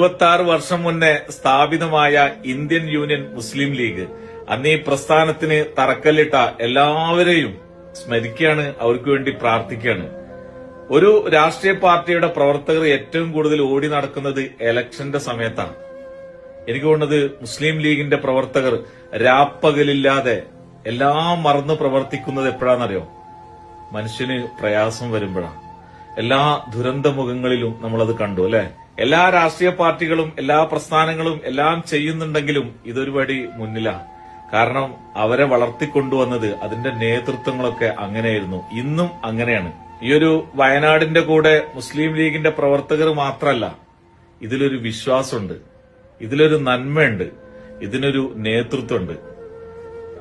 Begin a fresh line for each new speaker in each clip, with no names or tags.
എഴുപത്തി ആറ് വർഷം മുന്നേ സ്ഥാപിതമായ ഇന്ത്യൻ യൂണിയൻ മുസ്ലിം ലീഗ് അന്ന് ഈ പ്രസ്ഥാനത്തിന് തറക്കല്ലിട്ട എല്ലാവരെയും സ്മരിക്കുകയാണ് അവർക്ക് വേണ്ടി പ്രാർത്ഥിക്കുകയാണ്. ഒരു രാഷ്ട്രീയ പാർട്ടിയുടെ പ്രവർത്തകർ ഏറ്റവും കൂടുതൽ ഓടി നടക്കുന്നത് എലക്ഷന്റെ സമയത്താണ്. എനിക്ക് തോന്നുന്നത് മുസ്ലിം ലീഗിന്റെ പ്രവർത്തകർ രാപ്പകലില്ലാതെ എല്ലാം മറന്ന് പ്രവർത്തിക്കുന്നത് എപ്പോഴാണെന്നറിയോ? മനുഷ്യന് പ്രയാസം വരുമ്പോഴാണ്. എല്ലാ ദുരന്ത മുഖങ്ങളിലും നമ്മളത് കണ്ടു അല്ലെ? എല്ലാ രാഷ്ട്രീയ പാർട്ടികളും എല്ലാ പ്രസ്ഥാനങ്ങളും എല്ലാം ചെയ്യുന്നുണ്ടെങ്കിലും ഇതൊരു വഴി മുന്നിലാണ്. കാരണം അവരെ വളർത്തിക്കൊണ്ടുവന്നത് അതിന്റെ നേതൃത്വങ്ങളൊക്കെ അങ്ങനെയായിരുന്നു. ഇന്നും അങ്ങനെയാണ്. ഈ ഒരു വയനാടിന്റെ കൂടെ മുസ്ലിം ലീഗിന്റെ പ്രവർത്തകർ മാത്രമല്ല ഇതിലൊരു വിശ്വാസമുണ്ട് ഇതിലൊരു നന്മയുണ്ട് ഇതിനൊരു നേതൃത്വമുണ്ട്.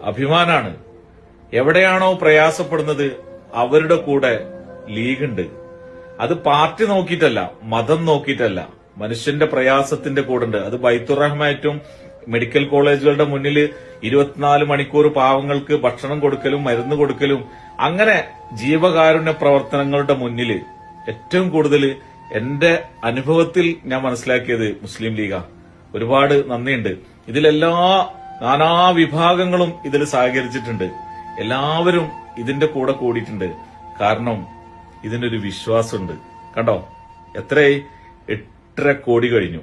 അഭിമാനാണ്. എവിടെയാണോ പ്രയാസപ്പെടുന്നത് അവരുടെ കൂടെ ലീഗുണ്ട്. അത് പാർട്ടി നോക്കിയിട്ടല്ല മതം നോക്കിയിട്ടല്ല. മനുഷ്യന്റെ പ്രയാസത്തിന്റെ കൂടെ ഉണ്ട് അത് ബൈത്തുറഹ്മായിട്ടും മെഡിക്കൽ കോളേജുകളുടെ മുന്നിൽ ഇരുപത്തിനാല് മണിക്കൂർ പാവങ്ങൾക്ക് ഭക്ഷണം കൊടുക്കലും മരുന്ന് കൊടുക്കലും അങ്ങനെ ജീവകാരുണ്യ പ്രവർത്തനങ്ങളുടെ മുന്നിൽ ഏറ്റവും കൂടുതൽ എന്റെ അനുഭവത്തിൽ ഞാൻ മനസ്സിലാക്കിയത് മുസ്ലിം ലീഗ. ഒരുപാട് നന്ദിയുണ്ട്. ഇതിലെല്ലാ നാനാ വിഭാഗങ്ങളും ഇതിൽ സഹകരിച്ചിട്ടുണ്ട്. എല്ലാവരും ഇതിന്റെ കൂടെ കൂടിയിട്ടുണ്ട്. കാരണം ഇതിനൊരു വിശ്വാസമുണ്ട്. കണ്ടോ? എത്രയായി? എട്ടര കോടി കഴിഞ്ഞു.